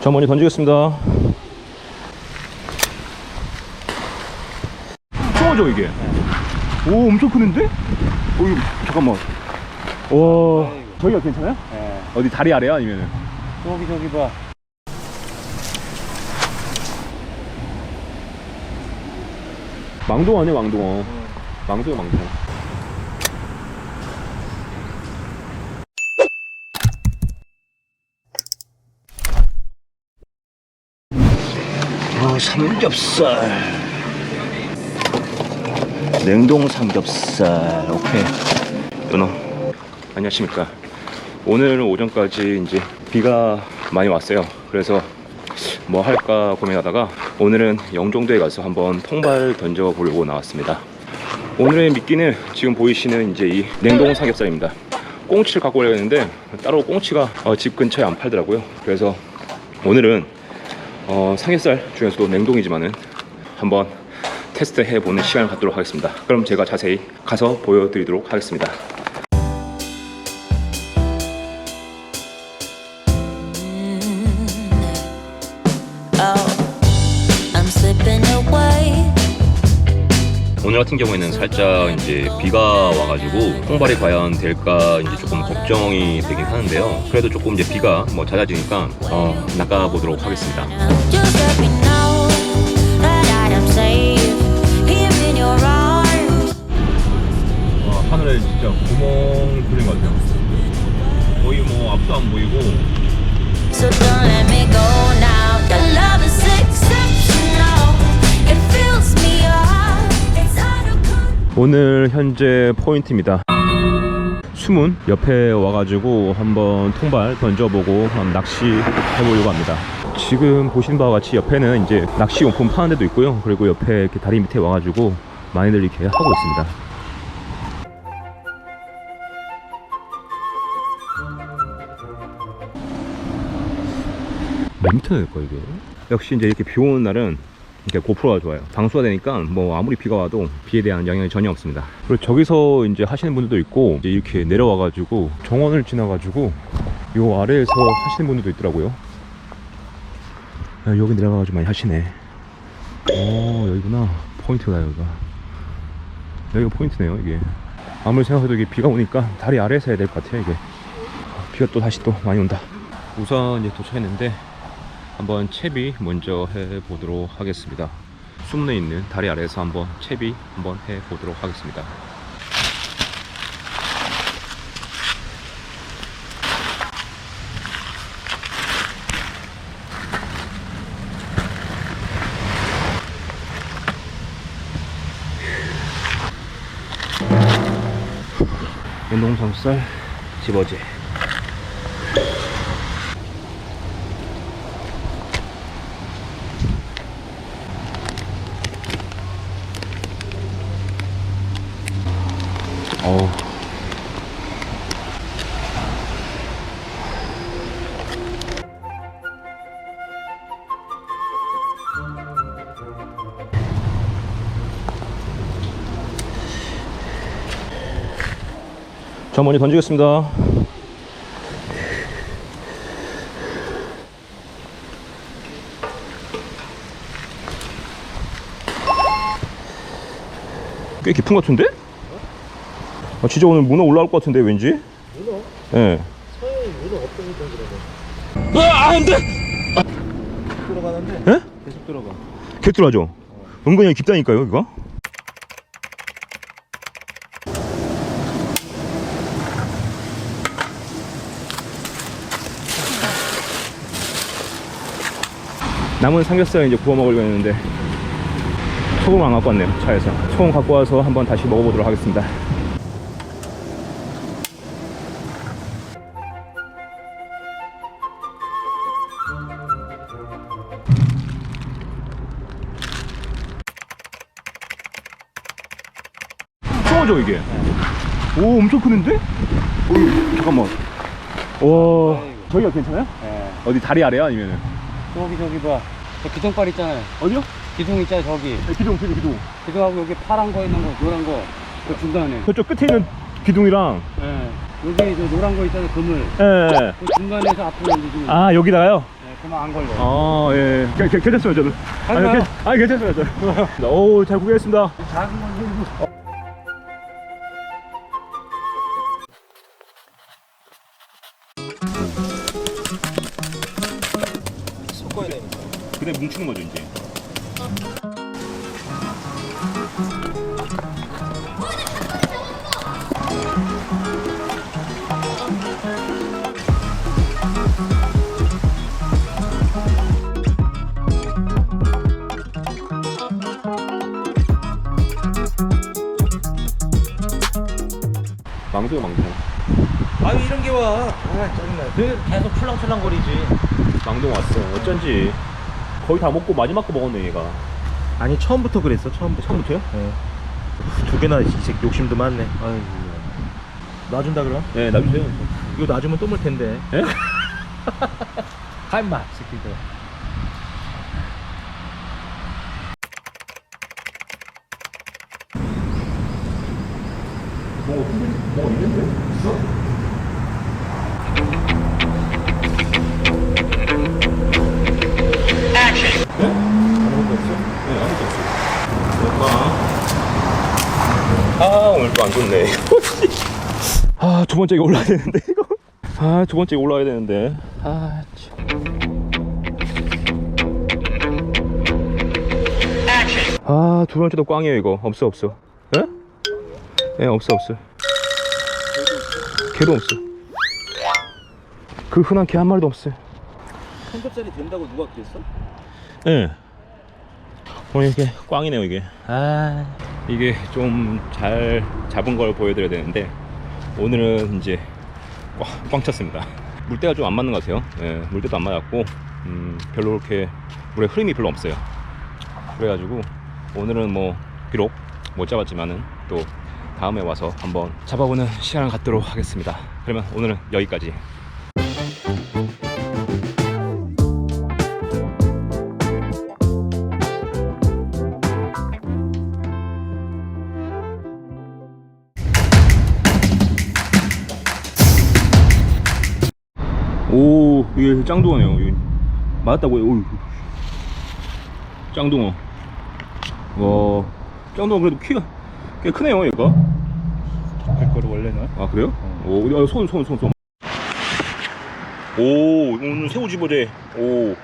저 먼저 던지겠습니다. 추워져 이게. 오 엄청 크는데? 오 이거 잠깐만. 와 저기가 괜찮아요? 예. 어디 다리 아래야 아니면은? 저기 저기 봐. 망동 아니야 망동. 망동이야 망동. 어, 삼겹살. 냉동 삼겹살. 오케이. 연어 안녕하십니까 오늘 오전까지 이제 비가 많이 왔어요 그래서 뭐 할까 고민하다가 오늘은 영종도에 가서 한번 통발 던져 보려고 나왔습니다 오늘의 미끼는 지금 보이시는 이제 이 냉동 삼겹살입니다 꽁치를 갖고 오려고 했는데 따로 꽁치가 어, 집 근처에 안 팔더라고요 그래서 오늘은 어, 삼겹살 중에서도 냉동이지만은 한번 테스트 해보는 시간을 갖도록 하겠습니다. 그럼 제가 자세히 가서 보여드리도록 하겠습니다. 오늘 같은 경우에는 살짝 이제 비가 와가지고 통발이 과연 될까 이제 조금 걱정이 되긴 하는데요. 그래도 조금 이제 비가 뭐 잦아지니까 어, 나가보도록 하겠습니다. 와, 하늘에 진짜 구멍 뚫린 것 같아요. 거의 뭐 앞도 안 보이고 So don't let me go now. Your love 오늘 현재 포인트입니다. 수문 옆에 와가지고 한번 통발 던져보고 한번 낚시 해보려고 합니다. 지금 보신 바와 같이 옆에는 이제 낚시 용품 파는 데도 있고요. 그리고 옆에 이렇게 다리 밑에 와가지고 많이들 이렇게 하고 있습니다. 몇 미터 될까 이게? 역시 이제 이렇게 비 오는 날은 이렇게 고프로가 좋아요. 방수가 되니까 뭐 아무리 비가 와도 비에 대한 영향이 전혀 없습니다. 그리고 저기서 이제 하시는 분들도 있고 이제 이렇게 내려와 가지고 정원을 지나 가지고 요 아래에서 하시는 분들도 있더라고요. 야, 여기 내려가 가지고 많이 하시네. 어 여기구나 포인트다 여기가. 여기가 포인트네요 이게. 아무리 생각해도 이게 비가 오니까 다리 아래에서 해야 될 것 같아요 이게. 비가 또 다시 또 많이 온다. 우선 이제 도착했는데 한번 채비 먼저 해 보도록 하겠습니다. 숨내 있는 다리 아래에서 한번 채비 한번 해 보도록 하겠습니다. 연동삼살 집어제 어우 저 먼저 던지겠습니다 꽤 깊은 것 같은데? 아, 진짜 오늘 문어 올라올 것 같은데 왠지? 문어? 예. 서해에 문어 없다니까 그러면. 아, 안 돼! 들어가는데 예? 계속 들어가. 개뚫하죠? 은근히 깊다니까요, 이거? 남은 삼겹살 이제 구워 먹으려고 했는데 소금 안 갖고 왔네요 차에서 소금 갖고 와서 한번 다시 먹어보도록 하겠습니다 추워져 이게 오 엄청 크는데? 오 잠깐만 와 저기가 괜찮아요? 예. 어디 다리 아래야 아니면은 저기 저기 봐. 저 기둥발 있잖아요. 어디요? 기둥 있잖아 저기. 네, 기둥 기둥 기둥 기둥하고 여기 파란 거 있는 거, 노란 거. 그 중간에. 저쪽 끝에 있는 기둥이랑 예. 여기 저 노란 거 있잖아요 그물. 예. 그 중간에서 앞으로 좀. 아 여기다가요? 예, 그만 안 걸려. 아, 예. 개- 개- 괜찮습니다, 저는. 아니. 괜- 아니, 괜찮습니다, 저는. 오, 잘 구경했습니다. 작은 건 들고. 뭉치는 거죠, 이제. 망둥어 망둥어 아유 이런 게 와. 아 짜증나. 그 계속 출렁출렁거리지. 망둥어 왔어 어쩐지 거의 다 먹고 마지막 거 먹었네 얘가 아니 처음부터 그랬어 처음부터. 처음부터요? 네. 두 개나 이제 욕심도 많네. 아유. 놔준다 그럼? 네 놔주세요 이거 놔주면 또 물 텐데. 예? 할마 새끼들. 뭐 있는데? 있어? 네? 아무것도 없어? 네 아무것도 없어 엄마 아 오늘 또 안 좋네 아 두 번째 가 올라야 되는데 이거 아 두 번째 올라야 되는데 아 참. 아, 두 번째도 꽝이에요, 이거. 없어, 없어. 예? 예, 없어, 없어. 개도 없어. 그 흔한 개 한 마리도 없어요. 삼겹살이 된다고 누가 그랬어? 예. 오늘 이게 꽝이네요, 이게. 아. 이게 좀 잘 잡은 걸 보여드려야 되는데, 오늘은 이제 꽝, 꽝 쳤습니다. 물때가 좀 안 맞는 것 같아요. 예, 물때도 안 맞았고, 음, 별로 그렇게 물에 흐름이 별로 없어요. 그래가지고, 오늘은 뭐, 비록 못 잡았지만은 또 다음에 와서 한번 잡아보는 시간을 갖도록 하겠습니다. 그러면 오늘은 여기까지. 오, 이게 짱둥어네요. 맞았다고요? 오, 짱둥어. 와, 짱둥어 그래도 키가 꽤 크네요, 얘가. 할 거를 원래는. 아, 그래요? 오, 어, 손, 손, 손, 손. 오, 오늘 새우 집어제. 오,